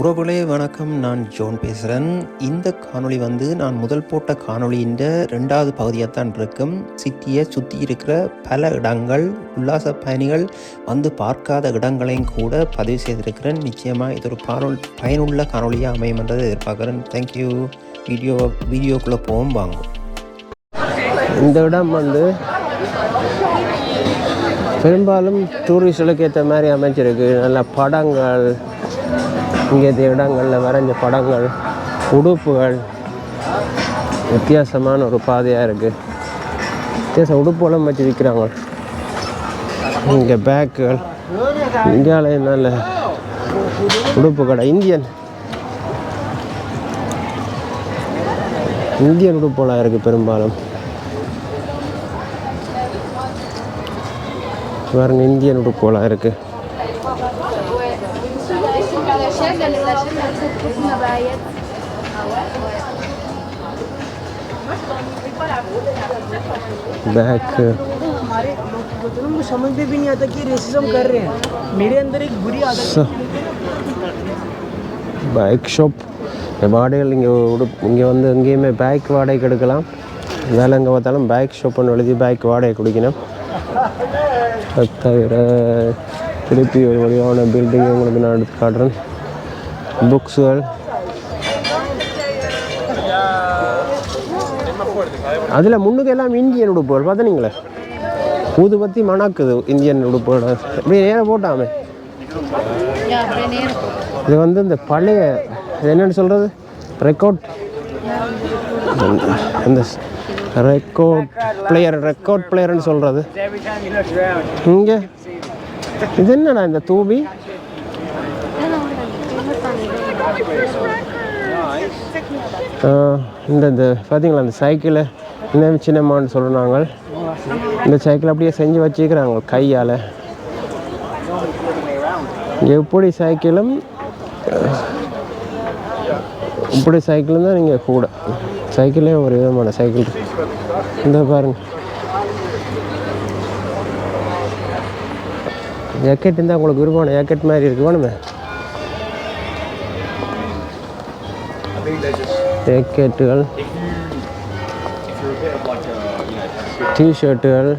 உறவுகளே வணக்கம். நான் ஜோன் பேசுகிறேன் இந்த காணொளி வந்து நான் முதல் போட்ட காணொளியின் ரெண்டாவது பகுதியாக தான் இருக்கும். சிட்டியை சுற்றி இருக்கிற பல இடங்கள் உல்லாச பயணிகள் வந்து பார்க்காத இடங்களையும் கூட பதிவு செய்திருக்கிறேன். நிச்சயமாக இது ஒரு பானொல் பயனுள்ள காணொளியாக அமையும் என்றதை எதிர்பார்க்குறேன். தேங்க்யூ வீடியோ வீடியோக்குள்ளே போகும் வாங்க. இந்த இடம் வந்து பெரும்பாலும் டூரிஸ்டுகளுக்கு ஏற்ற மாதிரி அமைச்சிருக்கு நல்ல படங்கள் இங்கே இடங்களில் வரைஞ்ச படங்கள் உடுப்புகள். வித்தியாசமான ஒரு பாதையாக இருக்குது வித்தியாசம் உடுப்புகளும் வச்சு விற்கிறாங்க இங்கே பேக்குகள். இந்தியாவில் நல்ல உடுப்பு கடை. இந்தியன். இந்தியன் உடுப்புகளாக இருக்குது பெரும்பாலும். பாருங்க இந்தியன் உடுப்புகளாக இருக்குது बैक उनको समझ में भी नहीं आता कि रेसिज्म कर रहे हैं मेरे अंदर एक बुरी आदत பைக் ஷாப் வாடகைகள் இங்கே உடுப் இங்கே வந்து எங்கேயுமே பைக் வாடகைக்கு எடுக்கலாம் வேலை எங்கே பார்த்தாலும் பைக் ஷாப்னு எழுதி பைக் வாடகை குடிக்கணும் அது தவிர திருப்பி ஒரு வழியான பில்டிங் உங்களுக்கு நான் எடுத்து காட்டுறேன் புக்ஸுகள் அதில் முன்னுக்கு எல்லாம் இந்தியன் உடுப்புகள் பார்த்தனீங்களே? ஊதுபத்தி மணக்குது இந்தியன் உடுப்புகள். அப்படியே நேரம் போட்டாமே. இது வந்து இந்த பழைய இது சொல்கிறது ரெக்கார்ட் இந்த ரெக்கார்ட் பிளேயர் ரெக்கார்ட் பிளேயர்னு சொல்கிறது இங்கே. இது என்னடா இந்த தூபி ஆ, இந்த இந்த பார்த்தீங்களா அந்த சைக்கிளை என்ன சின்னம்மான்னு சொல்கிறாங்க இந்த சைக்கிள் அப்படியே செஞ்சு வச்சுக்கிறாங்க கையால். எப்படி சைக்கிளும் இப்படி சைக்கிளும் தான் நீங்கள் கூட. சைக்கிளே ஒரு விதமான சைக்கிள். இந்த பாருங்க. ஜாக்கெட் இருந்தால் உங்களுக்கு விருப்பமான ஜாக்கெட் மாதிரி இருக்கு வேணுமே? ஜாக்கெட்டுகள் டிஷர்ட்டுகள்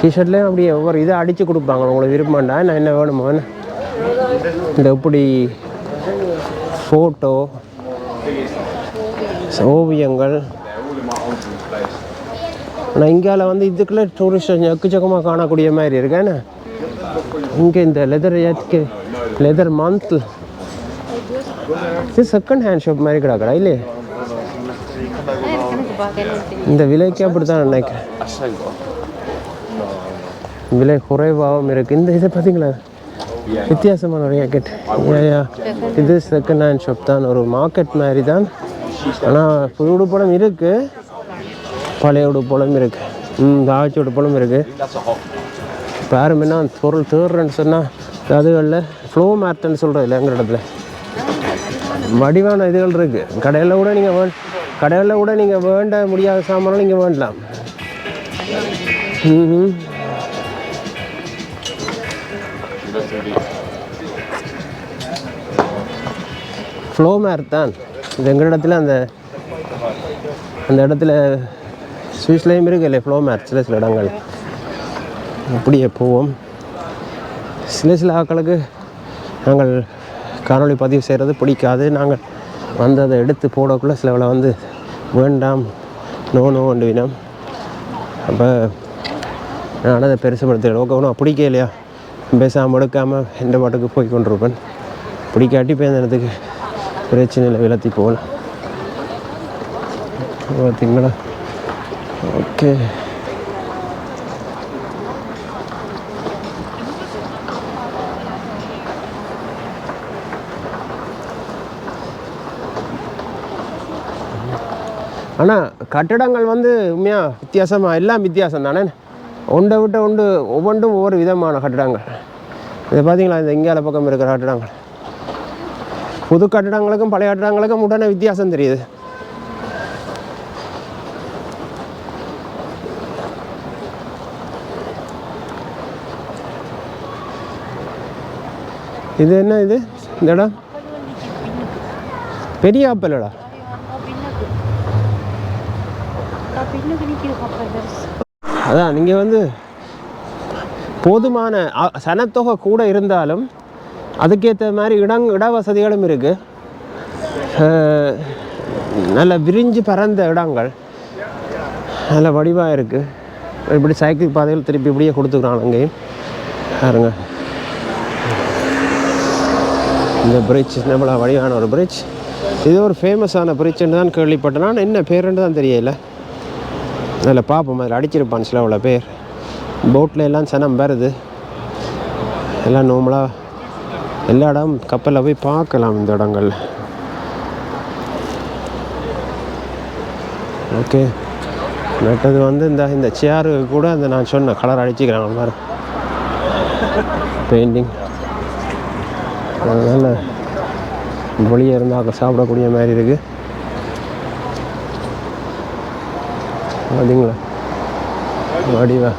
டிஷர்ட்லேயும் அப்படியே ஒவ்வொரு இதை அடித்து கொடுப்பாங்க. உங்களுக்கு விருப்பம்டா நான் என்ன வேணுமோ இந்த எப்படி ஃபோட்டோ ஓவியங்கள். ஆனால் இங்கால வந்து இதுக்குள்ளே டூரிஸ்ட் எக்கச்சக்கமாக காணக்கூடிய மாதிரி இருக்கேன்னு இங்கே இந்த லெதர் ஏற்றுக்கு லெதர் மந்த் இது செகண்ட் ஹேண்ட் ஷாப் மாதிரி கிடக்குறா இல்லையே? இந்த விலைக்கு அப்படி தான் நினைக்கிறேன். விலை குறைவாகவும் இருக்குது இந்த இதை பார்த்தீங்களா? வித்தியாசமான ஒரு ஜாக்கெட் ஏயா இது செகண்ட் ஹேண்ட் ஷாப் தான். ஒரு மார்க்கெட் மாதிரி தான். ஆனால் புது உடுப்படம் இருக்குது பழைய உடுப்படம் இருக்குது ம் தாழ்ச்சி உடுப்படம் இருக்குது பாருமென்னா பொருள் தேடுறேன்னு சொன்னால் அதுகளில் ஃப்ளோ மேர்ட்னு சொல்கிறது இல்லை எங்கள் இடத்துல வடிவான இதுகள் இருக்குது கடையில் கூட நீங்கள் வே கடையில் கூட நீங்கள் வேண்ட முடியாத சாமானும் நீங்கள் வேண்டலாம். ம் ஃப்ளோ மேர் தான். இது எங்கள் இடத்துல அந்த அந்த இடத்துல சுவிஸ்லேயும் இருக்கு இல்லை ஃப்ளோ மேர் சில சில இடங்கள். அப்படியே போவோம். சில சில ஆக்களுக்கு நாங்கள் காணொலி பதிவு செய்கிறது பிடிக்காது. நாங்கள் வந்து அதை எடுத்து போடக்குள்ளே சிலவில் வந்து வேண்டாம் நோ நோ வினம் அப்போ நான் அதை பெருசுப்படுத்துகிறேன் ஓகே ஒன்றும் இல்லையா? பேசாமல் எடுக்காமல் எந்த பாட்டுக்கு போய் கொண்டிருப்பேன். பிடிக்காட்டி போய் அந்த இடத்துக்கு பிரச்சனை விளத்தி போகலாம். பார்த்தீங்களா ஓகே. ஆனால் கட்டடங்கள் வந்து உண்மையாக வித்தியாசமாக எல்லாம் வித்தியாசம் தானே? ஒன்றை விட்ட ஒன்று ஒவ்வொன்றும் ஒவ்வொரு விதமான கட்டடங்கள். இதை பார்த்தீங்களா இந்த இங்கால பக்கம் இருக்கிற கட்டடங்கள். புது கட்டடங்களுக்கும் பழைய கட்டடங்களுக்கும் உடனே வித்தியாசம் தெரியுது. இது என்ன இது? இந்த இடம்? பெரிய கப்பலடா பின்னுக்கு நிற்கிது கப்பல் அதான் நீங்கள் வந்து போதுமான சனத்தொகை கூட இருந்தாலும் அதுக்கேற்ற மாதிரி இடங் இட வசதிகளும் இருக்குது நல்ல விரிஞ்சு பறந்த இடங்கள். நல்ல வடிவாக இருக்குது இப்படி சைக்கிள் பாதையில் திருப்பி இப்படியே கொடுத்துக்கிறான் அங்கேயும் பாருங்க. இந்த பிரிட்ஜ் நம்மள வடிவான ஒரு பிரிட்ஜ் இது ஒரு ஃபேமஸான பிரிட்ஜ்னு தான் கேள்விப்பட்டேன். நான் என்ன பேருன்னு தான் தெரியல. அதில் பார்ப்போம் அதில் அடிச்சிருப்பான் சில அவ்வளோ பேர். போட்டில் எல்லாம் சனம் வருது. எல்லாம் நார்மலாக எல்லா இடம் கப்பலில் போய் பார்க்கலாம் இந்த இடங்களில் ஓகே நட்டது வந்து இந்த இந்த சேரு கூட அந்த நான் சொன்ன கலர் அடிச்சுக்கிறேன் மாதிரி பெயிண்டிங் அதனால் வெளியே இருந்தால் சாப்பிடக்கூடிய மாதிரி இருக்குது பார்த்தீங்களா வடிவா.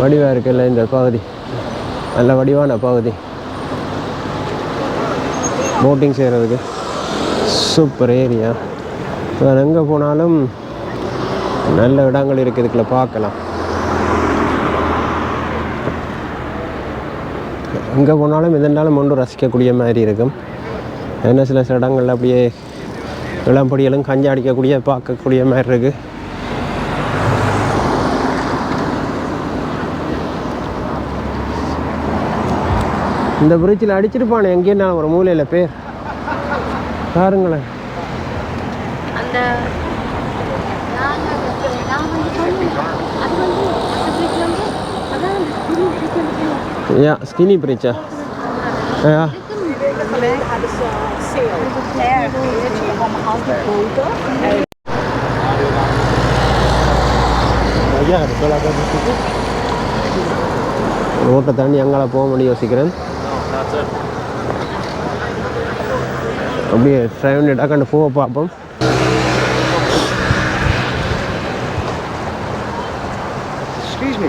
வடிவா இருக்குல்ல இந்த பகுதி. நல்ல வடிவான பகுதி. போட்டிங் செய்கிறதுக்கு சூப்பர் ஏரியா வேறு எங்கே போனாலும் நல்ல இடங்கள் இருக்குது இதுக்குள்ள பார்க்கலாம். எங்கே போனாலும் எதனாலும் ஒன்று ரசிக்கக்கூடிய மாதிரி இருக்கும். என்ன சில சில இடங்கள்ல அப்படியே இளம்படியலும் கஞ்சி அடிக்கக்கூடிய பார்க்கக்கூடிய மாதிரி இருக்கு இந்த பிரிட்ஜில் அடிச்சிருப்பானே எங்கேயும் நான் ஒரு மூலையில் பேர் பாருங்களேன் அந்த நாங்க நான் வந்து சொன்னேன் அது வந்து அந்த bridge வந்து அதான் அந்த சிறு bridge வந்து யா ஸ்கினி பிரிட்ஜா யா ரோட்டை தாண்டி எங்கால போக முடியும் யோசிக்கிறேன் அப்படியே ட்ரைவ் டக்காண்டு போக பார்ப்போம் Excuse me.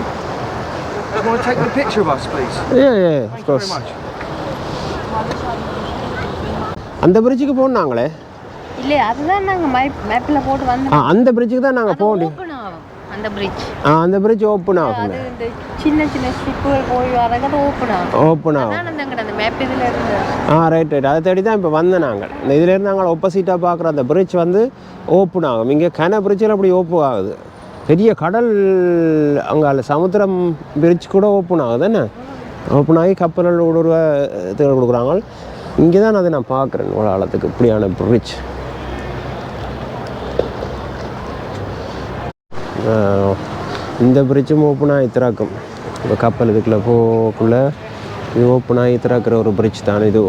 You want to take a picture of us, please? ஏ ஏ கோர்ஸ் அந்த பிரிட்ஜுக்கு போனாங்களே இல்லை அதுதான் நாங்கள் மேப் மேப்பில் போட்டு ஆ வந்தோம் அந்த பிரிட்ஜுக்கு தான் நாங்கள் போக முடியும் அந்த பிரிட்ஜ் ஆ அந்த பிரிட்ஜ் ஓப்பன் ஆகும். இந்த சின்ன சின்ன ஸ்லிப்புகள் போய் வரது ஓப்பன் ஆகும். ஓப்பன் ஆகும். அந்த மேப் இதில் இருந்து. ஆ ரைட் ரைட் அதை தேடி தான் இப்போ வந்தோம் நாங்கள் இந்த இதுலேருந்து நாங்கள் ஒப்போசிட்டாக பார்க்குற அந்த பிரிட்ஜ் வந்து ஓப்பன் ஆகும். இங்கே கன பிரிட்ஜில் அப்படி ஓப்பன் ஆகுது. பெரிய கடல் அங்கே சமுத்திரம் பிரிட்ஜ் கூட ஓப்பன் ஆகுது என்ன? ஓப்பன் ஆகி கப்பலில் ஊடுருவ கொடுக்குறாங்க. இங்கே தான் அதை நான் பார்க்குறேன். ஒரு ஆழத்துக்கு இப்படியான பிரிட்ஜ் இந்த பிரிட்ஜும் ஓப்பனாக ஆகி திறக்கும். இப்போ கப்பல் இதுக்குள்ளே போக்குள்ளே இது ஓப்பனாக ஆகி திறக்கிற ஒரு பிரிட்ஜ் தான் இது.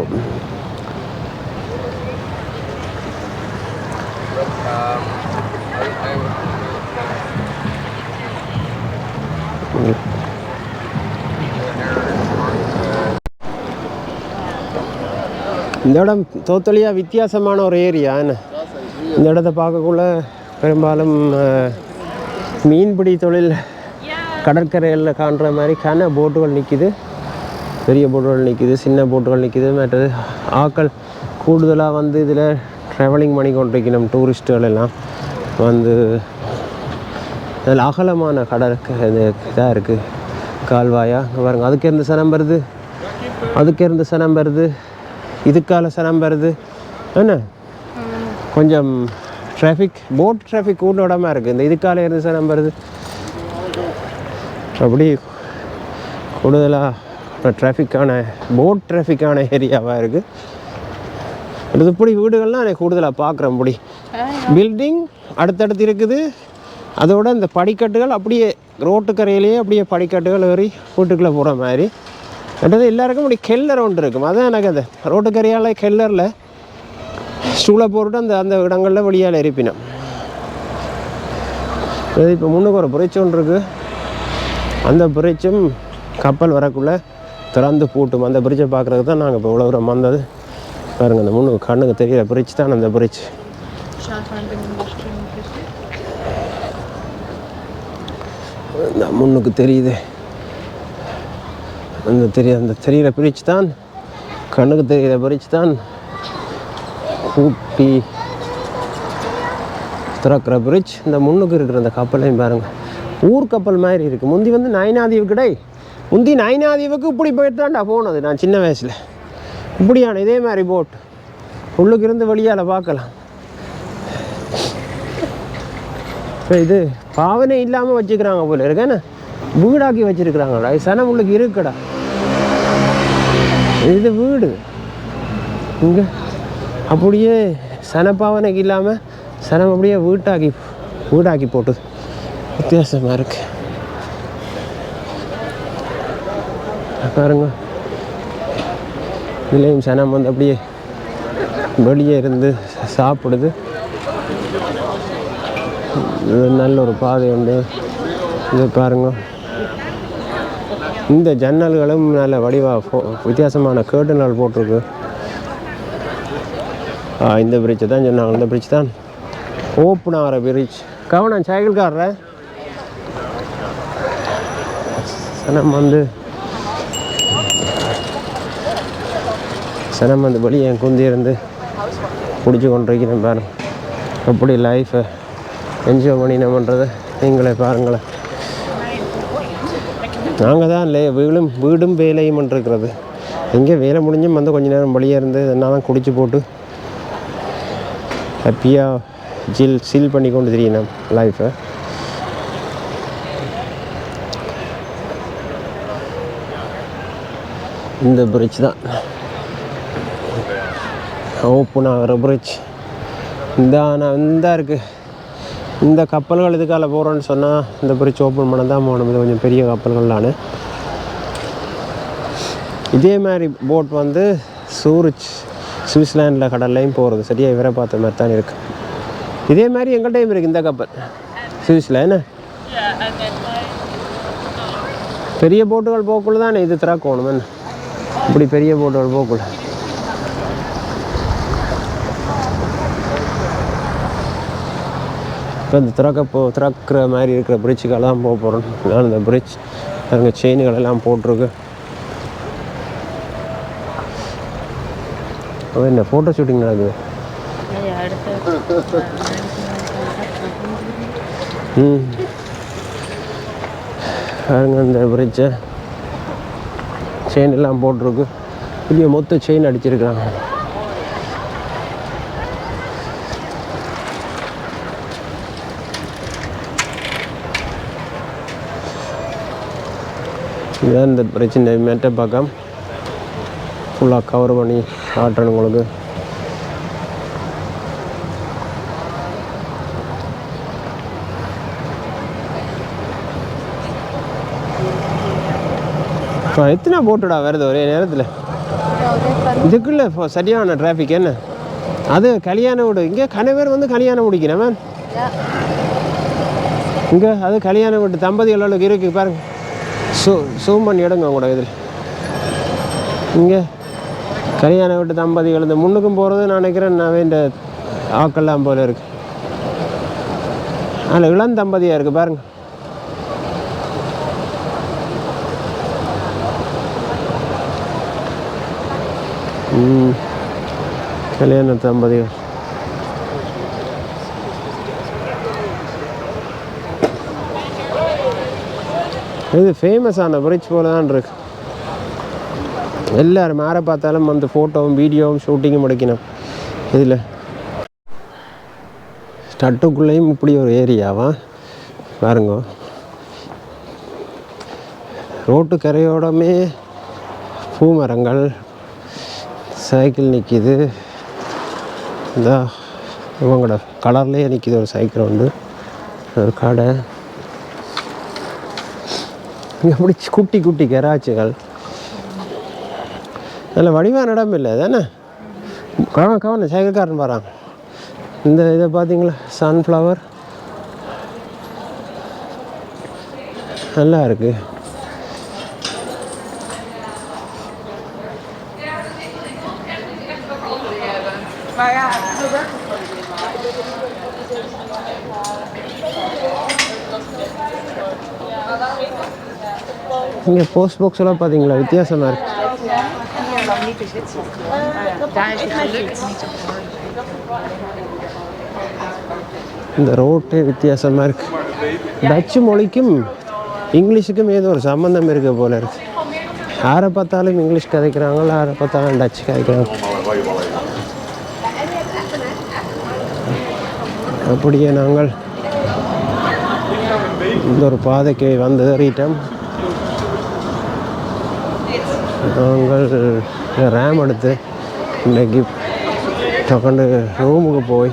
இந்த இடம் தோத்தலியாக வித்தியாசமான ஒரு ஏரியா என்ன? இந்த இடத்த பார்க்கக்குள்ள பெரும்பாலும் மீன்பிடி தொழில் கடற்கரையில் காண்ற மாதிரி கன போட்டுகள் நிற்கிது பெரிய போட்டுகள் நிற்கிது சின்ன போட்டுகள் நிற்கிது மற்றது ஆக்கள் கூடுதலாக வந்து இதில் ட்ராவலிங் பண்ணி கொண்டிருக்கணும் டூரிஸ்ட்டுகள் எல்லாம் வந்து. அதில் அகலமான கடற்கு இது இதாக இருக்குது கால்வாயா பாருங்கள் அதுக்கேருந்து அதுக்கு சனம் வருது. அதுக்கேருந்து சனம் வருது. இதுக்கால சனம் வருது. என்ன? கொஞ்சம் டிராஃபிக் போட் டிராஃபிக் கூட இடமா இருக்குது இந்த இதுக்கால இருந்து சனம் வருது. அப்படி கூடுதலாக டிராஃபிக்கான போட் டிராஃபிக்கான ஏரியாவாக இருக்குது இது இப்படி வீடுகள்லாம் எனக்கு கூடுதலாக பார்க்குறேன் இப்படி. பில்டிங் அடுத்தடுத்து இருக்குது. அதோட இந்த படிக்கட்டுகள் அப்படியே ரோட்டுக்கரையிலேயே அப்படியே படிக்கட்டுகள் ஏறி வீட்டுக்குள்ளே போகிற மாதிரி. அடுத்தது எல்லாருக்கும் இப்படி கெல்லர் ஒன்று இருக்கும். அதான் எனக்கு அந்த ரோட்டுக்கரையால் கெல்லரில் ஸ்டூலை போட்டுட்டு அந்த அந்த இடங்களில் வெளியால் எரிப்பினோம். இது இப்போ முன்னுக்கு ஒரு பிரிட்ஜ் ஒன்று இருக்குது அந்த பிரிட்ஜும் கப்பல் வரக்குள்ளே திறந்து பூட்டும். அந்த பிரிட்ஜை பார்க்குறதுக்கு தான் நாங்கள் இப்போ இவ்வளோ தூரம் வந்தது. பாருங்க அந்த முன்னுக்கு கண்ணுக்கு தெரியிற பிரிட்ஜ் தான் அந்த பிரிட்ஜ் முன்னுக்கு தெரியுது. அந்த தெரிய அந்த தெரிகிற பிரிட்ஜ் தான் கண்ணுக்கு தெரிகிற பிரிட்ஜ் தான் ஊட்டி திறக்கிற பிரிட்ஜ் இந்த முன்னுக்கு இருக்கிற அந்த கப்பலையும் பாருங்கள் ஊர் கப்பல் மாதிரி இருக்குது முந்தி வந்து நயனாதீவு கிடை முந்தி நயனாதீவுக்கு இப்படி போயிட்டு தான்டா போனது நான் சின்ன வயசில். இப்படியான இதே மாதிரி போட். உள்ளுக்கு இருந்து வெளியால் பார்க்கலாம். இப்போ இது பாவனை இல்லாமல் வச்சுக்கிறாங்க போல இருக்கேன்னு வீடாக்கி வச்சுருக்குறாங்களா? சனம் உள்ளுக்கு இருக்குடா. இது வீடு. இங்கே. அப்படியே சனப்பாவனைக்கு இல்லாமல் சனம் அப்படியே வீட்டாக்கி வீடாக்கி போட்டுது. வித்தியாசமாக இருக்கு. பாருங்க. இதுலேயும் சனம் வந்து அப்படியே வெளியே இருந்து சாப்பிடுது. நல்ல ஒரு பாதை உண்டு. இது பாருங்க. இந்த ஜன்னல்களும் நல்ல வடிவாக வித்தியாசமான கேர்டனால் போட்டிருக்கு. ஆ, இந்த பிரிட்ஜ் தான் சொன்னாங்க. இந்த பிரிட்ஜ் தான் ஓப்பன் ஆகிற பிரிட்ஜ் கவனம் சைக்கிள்காரர. சனம் வந்து சனம் வந்து வெளியே குந்தி இருந்து பிடிச்சி கொண்டிருக்கிறேன் பாருங்க. எப்படி லைஃப்பை என்ஜாய் பண்ணி என்ன நீங்களே பாருங்களேன். நாங்கள் தான் லே வீடும் வீடும் வேலையும் இருக்கிறது எங்கே வேலை முடிஞ்சும் வந்து கொஞ்ச நேரம் வழியாக இருந்து என்னெல்லாம் குடிச்சு போட்டு ஹாப்பியாக ஜில் சீல் பண்ணி கொண்டு தெரியணும் லைஃப்பை இந்த பிரிட்ஜ் தான். ஓப்பன் ஆகிற பிரிட்ஜ் இந்த ஆனால் இந்த இருக்குது இந்த கப்பல்கள் இதுக்கால போகிறோன்னு சொன்னால் இந்த பிரிட்ஜ் ஓப்பன் பண்ண தான் போகணும். இது கொஞ்சம் பெரிய கப்பல்கள்லான்னு இதே மாதிரி போட் வந்து சூரிச் சுவிட்சர்லாண்டில் கடல்லையும் போகிறது சரியா? இவரை பார்த்த மாதிரி தான் இருக்குது இதே மாதிரி எங்கள்கிட்டையும் இருக்குது இந்த கப்பல். சுவிஸில் என்ன? பெரிய போட்டுகள் போக்குள்ள தானே இது திறக்கணும் என்ன? இப்படி பெரிய போட்டுகள் போக்குள்ள. இப்போ இந்த திறக்க போ திறக்கிற மாதிரி இருக்கிற பிரிட்ஜுக்கெல்லாம் தான் போக போகிறோம் நான் இந்த பிரிட்ஜ் அங்கே செயின்கள் எல்லாம் போட்டிருக்கு. ஓ, என்ன ஃபோட்டோ ஷூட்டிங் நடக்குது? ம். பாருங்க இந்த பிரிட்ஜை செயின் எல்லாம் போட்டிருக்கு. பெரிய மொத்த செயின் அடிச்சிருக்கிறாங்க. இதுதான் இந்த பிரச்சனை. மெட்டை பார்க்க ஃபுல்லாக கவர் பண்ணி காட்டுறேன் உங்களுக்கு. எத்தனை போட்டுடா வருது ஒரே நேரத்தில்? இதுக்குள்ள இப்போ சரியான டிராஃபிக் என்ன? அது கல்யாண வீடு. இங்கே கணவர் வந்து கல்யாணம் முடிக்கிறவன் இங்கே அது கல்யாண வீட்டு தம்பதிகளோட இருக்கு பாருங்க. சூ சூம் பண்ணி எடுங்க உங்களோட இதில். இங்கே கல்யாண வீட்டு தம்பதிகள் இந்த முன்னுக்கும் போகிறது நான் நினைக்கிறேன் நான் இந்த ஆக்கெல்லாம் போல இருக்கு. அதில் இளம் தம்பதியாக இருக்குது பாருங்க. ம் கல்யாண தம்பதிகள். இது ஃபேமஸான பிரிட்ஜ் போல தான் இருக்கு. எல்லாரும் யாரை பார்த்தாலும் வந்து ஃபோட்டோவும் வீடியோவும் ஷூட்டிங்கும் முடிக்கணும் இதில். ஸ்டட்டுக்குள்ளேயும் இப்படி ஒரு ஏரியாவா பாருங்க. ரோட்டு கரையோடமே பூமரங்கள் சைக்கிள் நிற்கிது இந்த இவங்களோட கலர்லேயே நிற்கிது ஒரு சைக்கிள் வந்து ஒரு கடை. இங்கே அப்படி குட்டி குட்டி கராச்சுகள். அதில் வடிவான இடம் இல்லை தானே கவனம் கவனம் சைக்கிள்காரன் வராங்க இந்த இதை பார்த்தீங்களா? சன்ஃப்ளவர் நல்லா இருக்கு. இங்கே போஸ்ட் பாக்ஸ் எல்லாம் பார்த்தீங்களா வித்தியாசமாக இருக்கு. இந்த ரோட்டே வித்தியாசமாக இருக்கு. டச்சு மொழிக்கும் இங்கிலீஷுக்கும் ஏதோ ஒரு சம்மந்தம் இருக்க போல இருக்கு. யாரை பார்த்தாலும் இங்கிலீஷ் கதைக்கிறாங்களா யாரை பார்த்தாலும் டச்சு கதைக்கிறாங்க. அப்படியே நாங்கள் இந்த ஒரு பாதைக்கு வந்து ஏறிட்டோம். நாங்கள் ரேம் எடுத்து இன்றைக்கி டக்குண்டு ரூமுக்கு போய்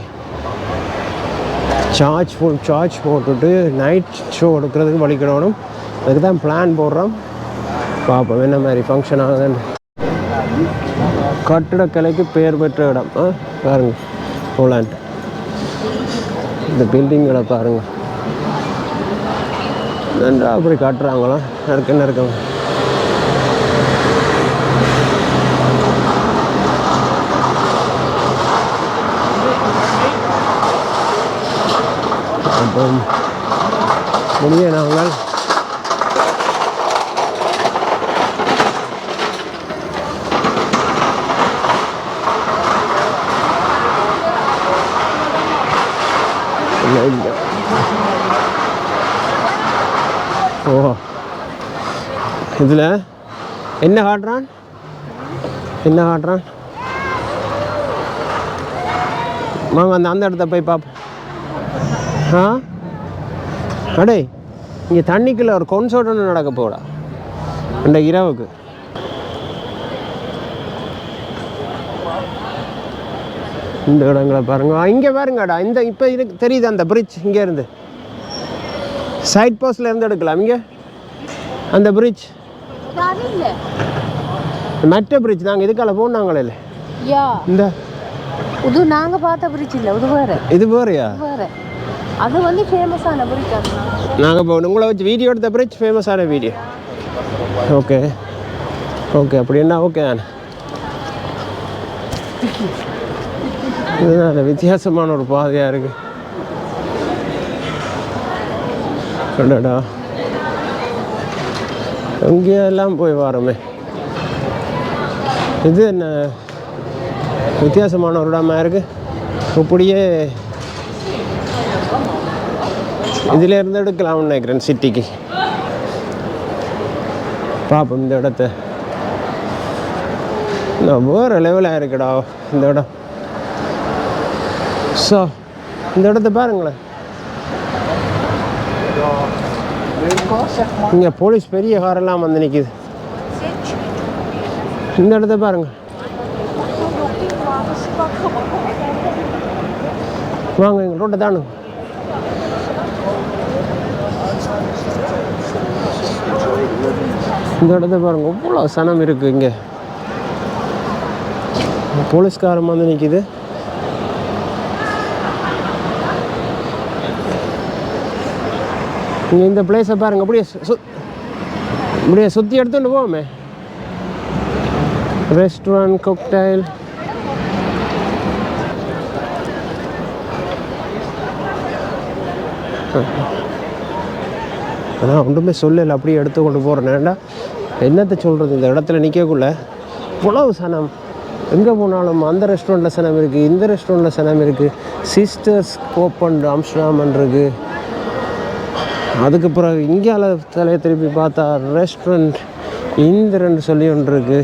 சார்ஜ் போ சார்ஜ் போட்டுட்டு நைட் ஷோ எடுக்கிறதுக்கு வலிக்கணும் அதுக்கு தான் பிளான் போடுறோம். பார்ப்போம் என்ன மாதிரி ஃபங்க்ஷன் ஆகுதுன்னு. கட்டிடக்கலைக்கு பெயர் பெற்ற இடம். ஆ பாருங்கள் போலாண்ட் இந்த பில்டிங்களை பாருங்க. நன்றா அப்படி காட்டுறாங்களா? நறுக்க நறுக்கம் மணியனாங்கள் ஓ இதில் என்ன காட்டுறான் என்ன காட்டுறான் மாமா அந்த அந்த இடத்த போய் பார்ப்போம் ஆ? அடே இங்கே தண்ணிக்குள்ள ஒரு கொன்சர்ட் ஒன்று நடக்க போடா இந்த இரவுக்கு. இந்த இடங்களை பாருங்க. இங்கே பாருங்கடா. இந்த இப்போ இருக்கு தெரியுது அந்த பிரிட்ஜ் இங்கே இருந்து. சைட் போஸ்ட்ல இருந்து எடுக்கலாம். இங்கே. அந்த பிரிட்ஜ் மற்ற பிரிட்ஜ் நாங்கள் இதுக்கால போனாங்களே இல்லை? இந்த. இது நாங்க பார்த்த பிரிட்ஜ் இல்லை. இது வேற. இது வேறையா? வேற. அது வந்து ஃபேமஸான பிரிட்ஜ் நாங்கள் இப்போ உங்களை வச்சு வீடியோ எடுத்த பிரிட்ஜ் ஃபேமஸான வீடியோ ஓகே ஓகே அப்படின்னா ஓகே தானே இதுதான் அந்த வித்தியாசமான ஒரு பாதையாக இருக்குது அடடா. எங்கேயெல்லாம் போய் வாரோமே. இது என்ன? வித்தியாசமான ஒரு இடமா இருக்குது இப்படியே இதிலேருந்து எடுக்கலாம்னு நினைக்கிறேன் சிட்டிக்கு. பார்ப்போம் இந்த இடத்த. வேறு லெவலாக இருக்குடா இந்த இடம். ஸோ இந்த இடத்த பாருங்களேன். இங்கே போலீஸ் பெரிய காரெல்லாம் வந்து நிற்கிது இந்த இடத்த பாருங்க. வாங்க எங்கள் ரோட்டை தானுங்க. இந்த இடத்த பாருங்க எவ்வளோ சனம் இருக்கு இங்கே. போலீஸ்காரன் வந்து நிற்கிது இங்கே இந்த பிளேஸை பாருங்க அப்படியே சு- அப்படியே சுற்றி எடுத்துகிட்டு போவோமே. ரெஸ்டாரண்ட் கொக்டைல் ஆனால் ஒன்றுமே சொல்லலை. அப்படியே எடுத்து கொண்டு போகிறேன் என்னத்தை சொல்கிறது இந்த இடத்துல நிற்கக்குள்ள இவ்வளவு சனம். எங்கே போனாலும் அந்த ரெஸ்டாரண்ட்டில் சனம் இருக்குது இந்த ரெஸ்டாரண்ட்டில் சனம் இருக்குது சிஸ்டர்ஸ் ஓப்பன் அம்ஸ்டாமன் இருக்குது அதுக்கு பிறகு இந்தியாவில் தலையை திருப்பி பார்த்தா ரெஸ்டாரண்ட் இந்திரன் சொல்லி ஒன்று இருக்குது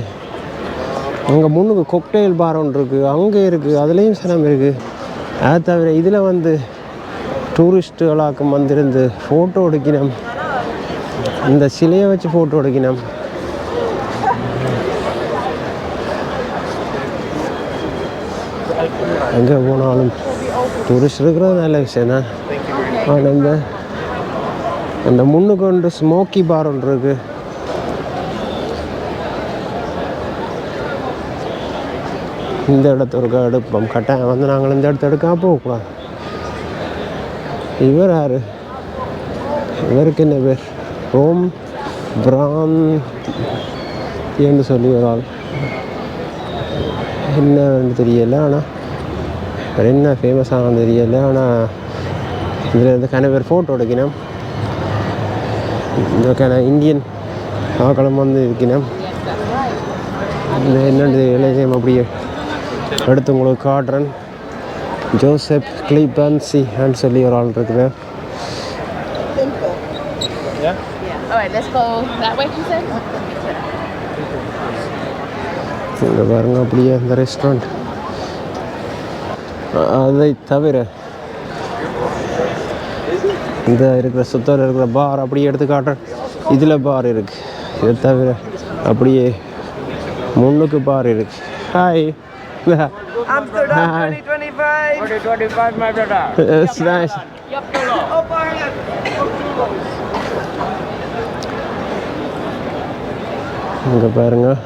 அங்கே முன்னுக்கு கொக்டெயில் பார் ஒன்று இருக்குது அங்கே இருக்குது அதுலேயும் சனம் இருக்குது அது தவிர இதில் வந்து டூரிஸ்ட்டுகளாக்கும் வந்திருந்து ஃபோட்டோ எடுக்கணும். இந்த சிலையை வச்சு ஃபோட்டோ எடுக்கணும். எங்கே போனாலும் டூரிஸ்ட் இருக்கிறது நல்ல விஷயம் தான். ஆனால் இந்த அந்த முன்னுக்கு ஒன்று ஸ்மோக்கி பார் ஒன்று இருக்கு. இந்த இடத்த ஒரு எடுப்போம் கட்டாயம் வந்து நாங்கள் இந்த இடத்த எடுக்காம போகக்கூடாது. இவர் யார்? இவருக்கு என்ன பேர்? ரோம் பிரான் என்று சொல்லி ஒரு ஆள். என்னன்னு தெரியல ஆனால் அவர் என்ன ஃபேமஸ் ஆனது தெரியல ஆனால் இதில் இருந்து கன பேர் ஃபோட்டோ எடுக்கணும். இந்த இந்தியன் ஆக்களம் வந்து இருக்கணும் இந்த என்னென்னு இளைஞம் அப்படியே அடுத்து உங்களுக்கு காட்டுறேன். ஜோசப் கிளிபன்சி சொல்லி ஒரு ஆள் இருக்குது. Alright, let's go that way, she said? இங்கே பாருங்க அப்படியே இந்த ரெஸ்டாரண்ட் அதை தவிர இந்த இருக்கிற சுத்தம் இருக்கிற பார் அப்படியே எடுத்து காட்டுறேன் இதில் பார் இருக்கு இதை தவிர அப்படியே முன்னுக்கு பார் இருக்கு hi Amsterdam Hi. 2025. 2025, my brother. It's nice. இங்கே பாருங்கள்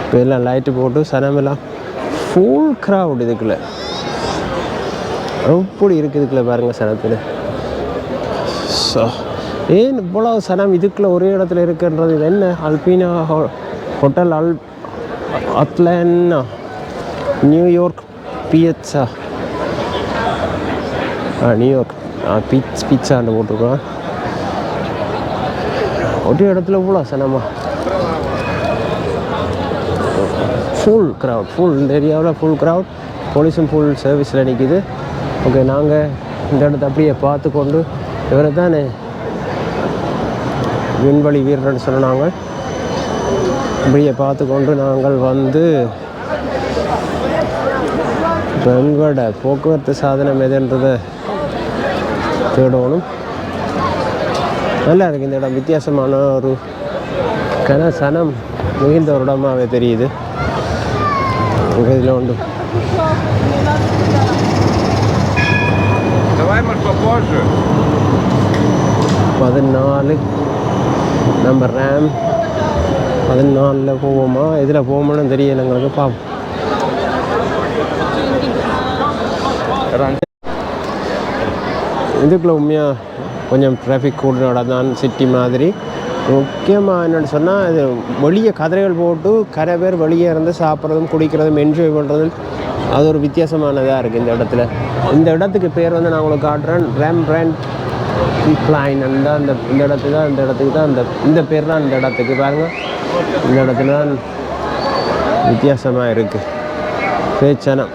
இப்போ எல்லாம் லைட்டு போட்டு சனமெல்லாம் ஃபுல் க்ரௌட் இதுக்குள்ள. அப்படி இருக்குது பாருங்கள் பாருங்க சனத்தில். ஸோ ஏன் இவ்வளோ சனம் இதுக்குள்ள ஒரே இடத்துல இருக்குன்றது இது என்ன? அல்பீனா ஹோ- ஹோட்டல் அல் அத்லன்னா நியூயார்க் பியட்ஸா ஆ நியூயார்க் பீச் பீட்சான்னு போட்டிருக்கோம். ஒரே இடத்துல இவ்வளோ சனமா ஃபுல் க்ரௌட் ஃபுல் இந்த ஏரியாவில் ஃபுல் க்ரௌட் போலீஸும் ஃபுல் சர்வீஸில் நிற்கிது ஓகே நாங்கள் இந்த இடத்த அப்படியே பார்த்து கொண்டு இவரை தானே விண்வெளி வீரர்னு சொன்னாங்க. அப்படியே பார்த்து கொண்டு நாங்கள் வந்து இப்போ எங்களோட போக்குவரத்து சாதனம் எதுன்றதை தேடணும். நல்லா இருக்குது இந்த இடம். வித்தியாசமான ஒரு கனசனம் மிகுந்த ஒரு இடமாகவே தெரியுது. அங்கே இதில் உண்டு. பதினாலு நம்ம ரேம் பதினாலில் போவோமா? எதில் போவோமான்னு தெரியல எங்களுக்கு பார்ப்போம் இதுக்குள்ள உண்மையாக கொஞ்சம் டிராஃபிக் கூட தான் சிட்டி மாதிரி. முக்கியமாக என்னென்னு சொன்னால் இது வெளியே கதிரைகள் போட்டு கரை பேர் வெளியே இருந்து சாப்பிட்றதும் குடிக்கிறதும் என்ஜாய் பண்ணுறதும் அது ஒரு வித்தியாசமானதாக இருக்குது இந்த இடத்துல. இந்த இடத்துக்கு பேர் வந்து நான் உங்களுக்கு காட்டுறேன். ரேம் பிராண்ட் லைன் அந்த அந்த இந்த இடத்துக்கு தான் இந்த இடத்துக்கு தான் இந்த இந்த பேர் தான் இந்த இடத்துக்கு பாருங்கள் இந்த இடத்துல தான் வித்தியாசமாக இருக்குது பேச்சனம்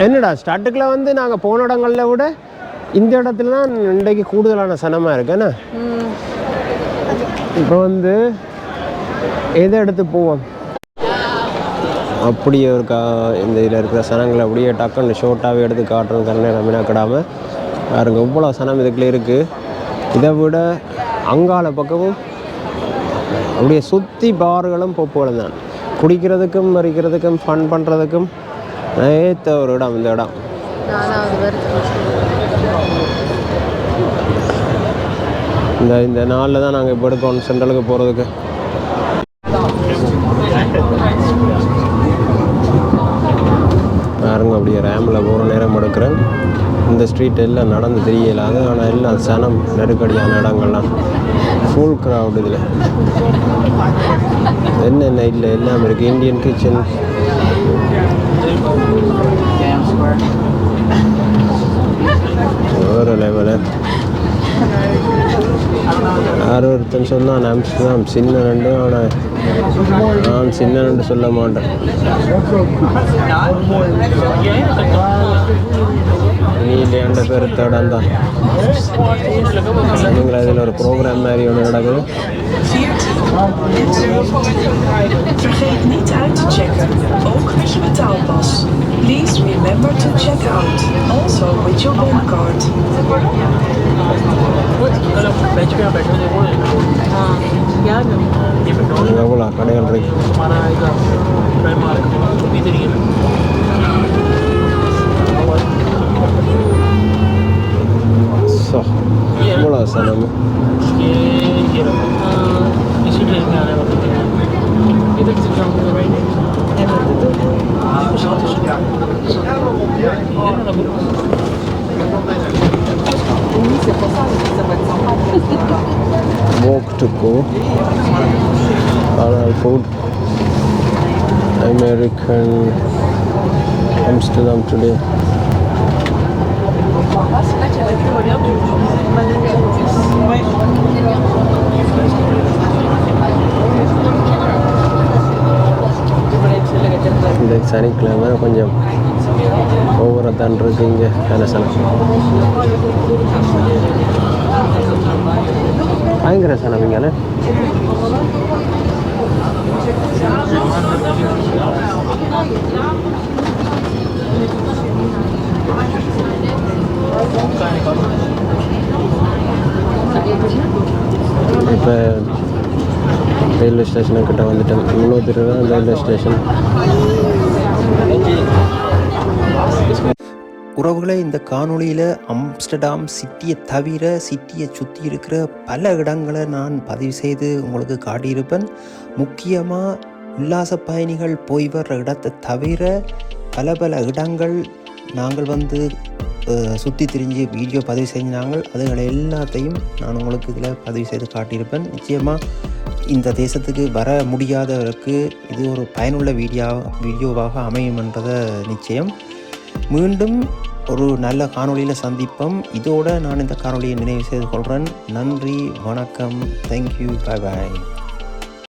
என்னடா ஸ்டார்ட்டுக்கில் வந்து நாங்கள் போன இடங்களில் விட இந்த இடத்துல தான் இன்றைக்கு கூடுதலான சனமாக இருக்குண்ணா இப்போ வந்து எதை எடுத்து போவோம்? அப்படியே ஒரு கா இந்த இதில் இருக்கிற சனங்களை அப்படியே டக்குன்னு ஷோர்ட்டாகவே எடுத்து காட்டுறோம் நம்ம கிடாமல் பாருங்க இவ்வளோ சனம் இதுக்குள்ளே இருக்குது இதை விட அங்கால பக்கமும் அப்படியே சுற்றி பார்களும் பொப்புகளும் தான் குடிக்கிறதுக்கும் மறிக்கிறதுக்கும் ஃபன் பண்ணுறதுக்கும் ஏற்ற ஒரு இடம் இந்த இடம். இந்த இந்த நாளில் தான் நாங்கள் இப்போ எடுக்கணும் சென்ட்ரலுக்கு போகிறதுக்கு பாருங்க அப்படியே ரேமில் போகிற நேரம் எடுக்கிறேன். இந்த ஸ்ட்ரீட் எல்லாம் நடந்து தெரியலாது ஆனால் எல்லாம் சனம் நெருக்கடியான இடங்கள்லாம். ஃபுல் க்ரௌட் இதில். என்னென்ன இல்லை எல்லாம் இருக்குது இந்தியன் கிச்சன் வேறு லெவலு யாரோ ஒருத்தன் சொன்னான் ஆம்ஸ்டர்டாம் சின்ன நண்டு ஆனால் நான் சின்ன நண்டு சொல்ல மாட்டேன் நீ இல்லையாண்ட பேர் தேடம் தான் நீங்களா இதில் ஒரு ப்ரோக்ராம் மாதிரி ஒன்று நடக்குது Vergeet niet uit te checken, ook met je betaalpas. Please remember to check out, also with your bank card. எவ்வளோ கடைகள் இருக்கு ஸோ இவ்வளோ சனமு walk to go or food. American Amsterdam today. இந்த சனிக்கிழமை கொஞ்சம் ஒவ்வொரு இப்போ ரயில்வே ஸ்டேஷனுக்கிட்ட வந்துட்டேன் முந்நூற்றி இருபது ரயில்வே ஸ்டேஷன் உறவுகளை இந்த காணொளியில் அம்ஸ்டர்டாம் சிட்டியை தவிர சிட்டியை சுற்றி இருக்கிற பல இடங்களை நான் பதிவு செய்து உங்களுக்கு காட்டியிருப்பேன். முக்கியமாக உல்லாச பயணிகள் போய் வர்ற இடத்தை தவிர பல பல இடங்கள் நாங்கள் வந்து சுற்றி திரிஞ்சு வீடியோ பதிவு செஞ்சாங்க அதுகளை எல்லாத்தையும் நான் உங்களுக்கு இதில் பதிவு செய்து காட்டியிருப்பேன். நிச்சயமாக இந்த தேசத்துக்கு வர முடியாதவருக்கு இது ஒரு பயனுள்ள வீடியோ வீடியோவாக அமையும் என்றதை நிச்சயம். மீண்டும் ஒரு நல்ல காணொளியில் சந்திப்போம். இதோடு நான் இந்த காணொளியை நினைவு செய்து கொள்கிறேன். நன்றி வணக்கம். Thank you bye bye